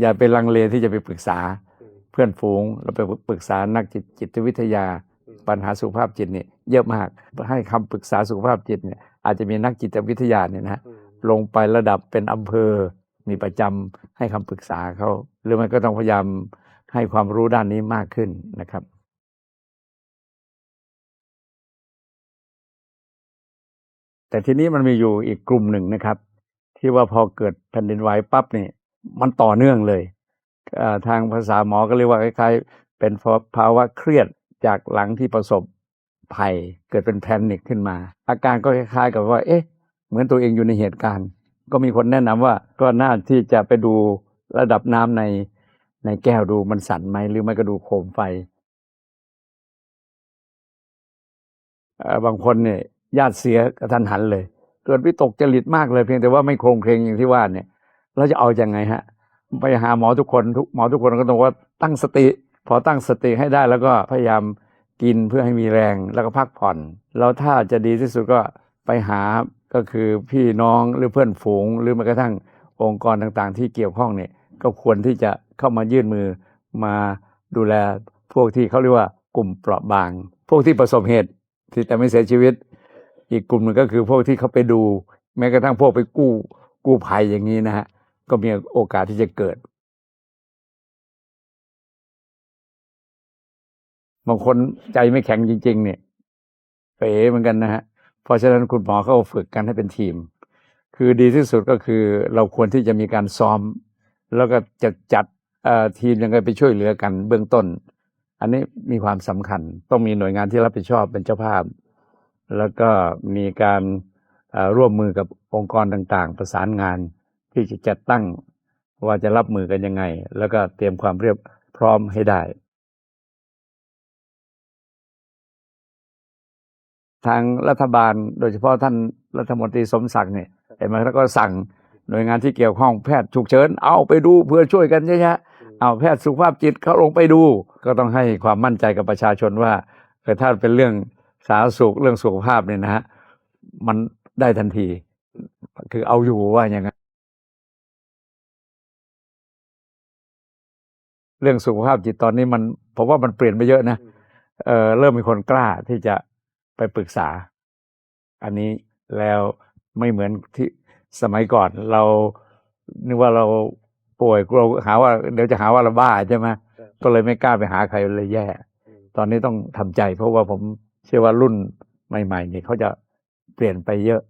อย่าไปลังเลที่จะไปปรึกษาเพื่อนฝูงเราไปปรึกษานักจิตจิตวิทยา ปัญหาสุขภาพจิตเนี่ยเยอะมากให้คำปรึกษาสุขภาพจิตเนี่ยอาจจะมีนักจิตวิทยาเนี่ยนะลงไประดับเป็นอำเภอมีประจำให้คำปรึกษาเขาหรือมันก็ต้องพยายามให้ความรู้ด้านนี้มากขึ้นนะครับแต่ทีนี้มันมีอยู่อีกกลุ่มหนึ่งนะครับ ที่ว่าพอเกิดแผ่นดินไหวปั๊บเนี่ย มันต่อเนื่องเลยทางภาษาหมอก็เรียกว่าคล้ายๆ เป็นภาวะเครียดจากหลังที่ประสบภัยเกิดเป็นแพนิคขึ้นมา อาการก็คล้ายๆ กับว่า เอ๊ะ เหมือนตัวเองอยู่ในเหตุการณ์ ก็มีคนแนะนำว่าก็น่าที่จะไปดูระดับน้ำในในแก้วดูมันสั่นไหมหรือไม่ก็ดูโคมไฟบางคนเนี่ยญาติเสียกระทันหันเลย เกิดวิตกจริตมากเลยเพียงแต่ว่าไม่โครงเคลงอย่างที่ว่าเนี่ย เราจะเอาอยัางไงฮะ ไปหาหมอทุกคนทุกหมอทุกคนก็ต้องว่าตั้งสติ พอตั้งสติให้ได้แล้วก็พยายามกินเพื่อให้มีแรงแล้วก็พักผ่อน แล้วถ้าจะดีที่สุดก็ไปหาก็คือพี่น้องหรือเพื่อนฝูง หรือแม้กระทั่งองค์กรต่างๆ ที่เกี่ยวข้องเนี่ยก็ควรที่จะเข้ามายื่นมือมาดูแลพวกที่เขาเรียกว่ากลุ่มเปราะบาง พวกที่ประสบเหตุที่แต่ไม่เสียชีวิต อีกกลุ่มหนึ่งก็คือพวกที่เขาไปดู แม้กระทั่งพวกไปกู้กู้ภัยอย่างนี้นะฮะ ก็มีโอกาสที่จะเกิด บางคนใจไม่แข็งจริง ๆ เนี่ยเป๋เหมือนกันนะฮะเพราะฉะนั้นคุณหมอเขาฝึกกันให้เป็นทีม คือดีที่สุดก็คือเราควรที่จะมีการซ้อม แล้วก็จะจัดทีมยังไงไปช่วยเหลือกันเบื้องต้น อันนี้มีความสำคัญ ต้องมีหน่วยงานที่รับผิดชอบเป็นเจ้าภาพ แล้วก็มีการร่วมมือกับองค์กรต่างๆ ประสานงาน ที่จะจัดตั้งว่าจะรับมือกันยังไง แล้วก็เตรียมความเรียบพร้อมให้ได้ ทางรัฐบาลโดยเฉพาะท่านรัฐมนตรีสมศักดิ์เนี่ยเห็นไหมแล้วก็สั่งหน่วยงานที่เกี่ยวข้องแพทย์ฉุกเฉินเอาไปดูเพื่อช่วยกันเยอะๆเอาแพทย์สุขภาพจิตเขาลงไปดู ก็ต้องให้ความมั่นใจกับประชาชนว่าถ้าเป็นเรื่องสาธารณสุขเรื่องสุขภาพเนี่ยนะฮะมันได้ทันที คือเอาอยู่ว่าอย่างนั้น เรื่องสุขภาพจิตตอนนี้มันผมว่ามันเปลี่ยนไปเยอะนะเออเริ่มมีคนกล้าที่จะไปปรึกษา อันนี้แล้วไม่เหมือนที่สมัยก่อนเรานึกว่าเราป่วยกลัวหาว่าเดี๋ยวจะหาว่าเราบ้าใช่ไหมก็เลยไม่กล้าไปหาใครเลยแย่ ตอนนี้ต้องทำใจ เพราะว่าผมเชื่อว่ารุ่นใหม่ๆนี่เขาจะเปลี่ยนไปเยอะ